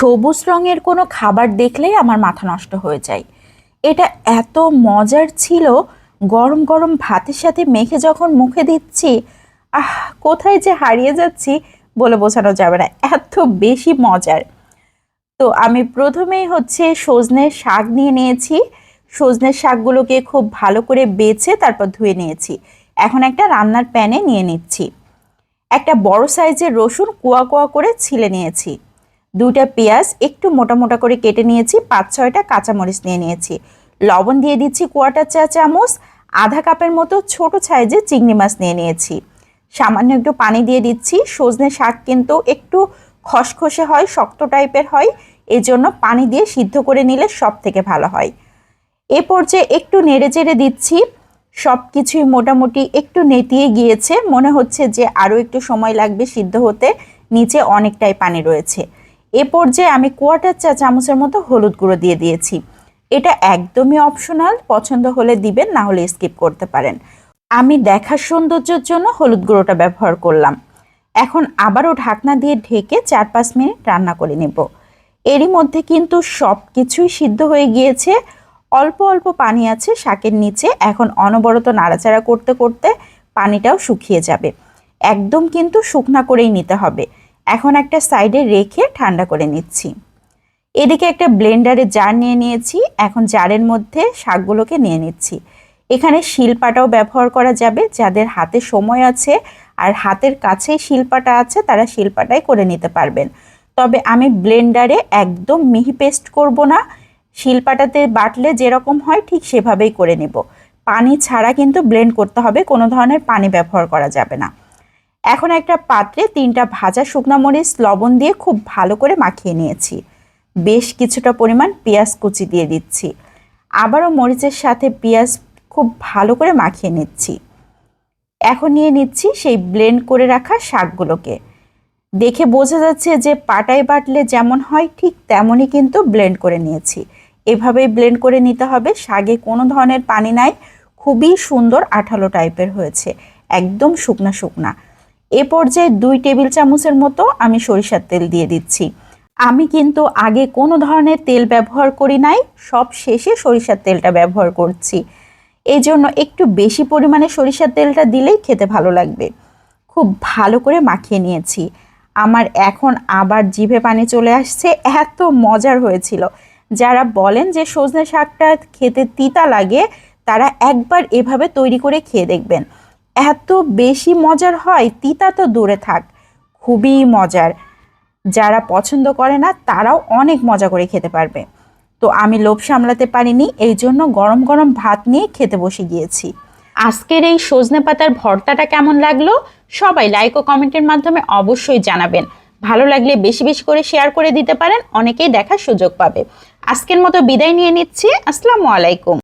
সবুজ রঙের কোনো খাবার দেখলেই আমার মাথা নষ্ট হয়ে যায়। এটা এত মজার ছিল, গরম গরম ভাতের সাথে মেখে যখন মুখে দিচ্ছি, আহ, কোথায় যে হারিয়ে যাচ্ছি বলে বোঝানো যাবে না, এত বেশি মজার। তো আমি প্রথমেই হচ্ছে সজনের শাক নিয়ে নিয়েছি সজনের শাকগুলোকে খুব ভালো করে বেছে তারপর ধুয়ে নিয়েছি। এখন একটা রান্নার প্যানে নিয়ে নিচ্ছি। একটা বড় সাইজের রসুন কুয়া কুয়া করে ছিলে নিয়েছি। দুইটা পেঁয়াজ একটু মোটা মোটা করে কেটে নিয়েছি, পাঁচ ছয়টা কাঁচামরিচ নিয়ে নিয়েছি। লবণ দিয়ে দিচ্ছি কোয়াটার চা চামচ, আধা কাপের মতো ছোট সাইজের চিংড়ি মাছ নিয়ে নিয়েছি। সামান্য একটু পানি দিয়ে দিচ্ছি, সজনে শাক কিন্তু একটু খসখসে হয়, শক্ত টাইপের হয় এই জন্য পানি দিয়ে সিদ্ধ করে নিলে সব থেকে ভালো হয়। এ পর্যায়ে একটু নেড়ে চেড়ে দিচ্ছি সব কিছুই মোটামুটি একটু নেতিয়ে গিয়েছে, মনে হচ্ছে যে আরও একটু সময় লাগবে সিদ্ধ হতে, নিচে অনেকটাই পানি রয়েছে। এ পর্যায়ে আমি কোয়াটার চা চামচের মতো হলুদ গুঁড়ো দিয়ে দিয়েছি। এটা একদমই অপশনাল পছন্দ হলে দিবেন, না হলে স্কিপ করতে পারেন। আমি দেখার সৌন্দর্যের জন্য হলুদ গুঁড়োটা ব্যবহার করলাম। এখন আবারও ঢাকনা দিয়ে ঢেকে চার পাঁচ মিনিট রান্না করে নেব। এরই মধ্যে কিন্তু সব কিছুই সিদ্ধ হয়ে গিয়েছে। অল্প অল্প পানি আছে শাকের নিচে। এখন অনবরত নাড়াচাড়া করতে করতে পানিটাও শুকিয়ে যাবে। একদম কিন্তু শুকনা করেই নিতে হবে। এখন একটা সাইডে রেখে ঠান্ডা করে নিচ্ছি। এদিকে একটা ব্লেন্ডারে জার নিয়ে নিয়েছি, এখন জারের মধ্যে শাকগুলোকে নিয়ে নিচ্ছি। এখানে শিলপাটাও ব্যবহার করা যাবে, যাদের হাতে সময় আছে আর হাতের কাছেই শিলপাটা আছে, তারা শিলপাটাই করে নিতে পারবেন। তবে আমি ব্লেন্ডারে একদম মিহি পেস্ট করব না, শিলপাটাতে বাটলে যেরকম হয় ঠিক সেভাবেই করে নেব। পানি ছাড়া কিন্তু ব্লেন্ড করতে হবে, কোনো ধরনের পানি ব্যবহার করা যাবে না। এখন একটা পাত্রে তিনটা ভাজা শুকনো মরিচ, লবণ দিয়ে খুব ভালো করে মাখিয়ে নিয়েছি। বেশ কিছুটা পরিমাণ পেঁয়াজ কুচি দিয়ে দিচ্ছি। আবারও মরিচের সাথে পেঁয়াজ খুব ভালো করে মাখিয়ে নিচ্ছি। এখন নিয়ে নিচ্ছি সেই ব্লেন্ড করে রাখা শাকগুলোকে। দেখে বোঝা যাচ্ছে যে পাটায় বাটলে যেমন হয়, ঠিক তেমনই কিন্তু ব্লেন্ড করে নিয়েছি। এভাবেই ব্লেন্ড করে নিতে হবে। শাগে কোনো ধরনের পানি নাই। খুবই সুন্দর আঠালো টাইপের হয়েছে। একদম শুকনা শুকনা। এ পর্যায়ে দুই টেবিল চামচের মতো আমি সরিষার তেল দিয়ে দিচ্ছি। আমি কিন্তু আগে কোনো ধরনের তেল ব্যবহার করি নাই, সব শেষে সরিষার তেলটা ব্যবহার করছি। এই জন্য একটু বেশি পরিমাণে সরিষার তেলটা দিলেই খেতে ভালো লাগবে। খুব ভালো করে মাখিয়ে নিয়েছি। আমার এখন আবার জিভে পানি চলে আসছে, এত মজার হয়েছিল। যারা বলেন যে সজনে শাকটা খেতে তিতা লাগে, তারা একবার এভাবে তৈরি করে খেয়ে দেখবেন। এত বেশি মজার হয়, তিতা তো দূরে থাক, খুবই মজার। যারা পছন্দ করে না, তারাও অনেক মজা করে খেতে পারবে। তো আমি লোভ সামলাতে পারিনি, এই জন্য গরম গরম ভাত নিয়ে খেতে বসে গিয়েছি। আজকের এই সজনে পাতার ভর্তাটা কেমন লাগল? সবাই লাইক ও কমেন্টের মাধ্যমে অবশ্যই জানাবেন। ভালো লাগলে বেশি বেশি করে শেয়ার করে দিতে পারেন, অনেকেই দেখার সুযোগ পাবে। আজকের মতো বিদায় নিয়ে নিচ্ছি, আসসালামু আলাইকুম।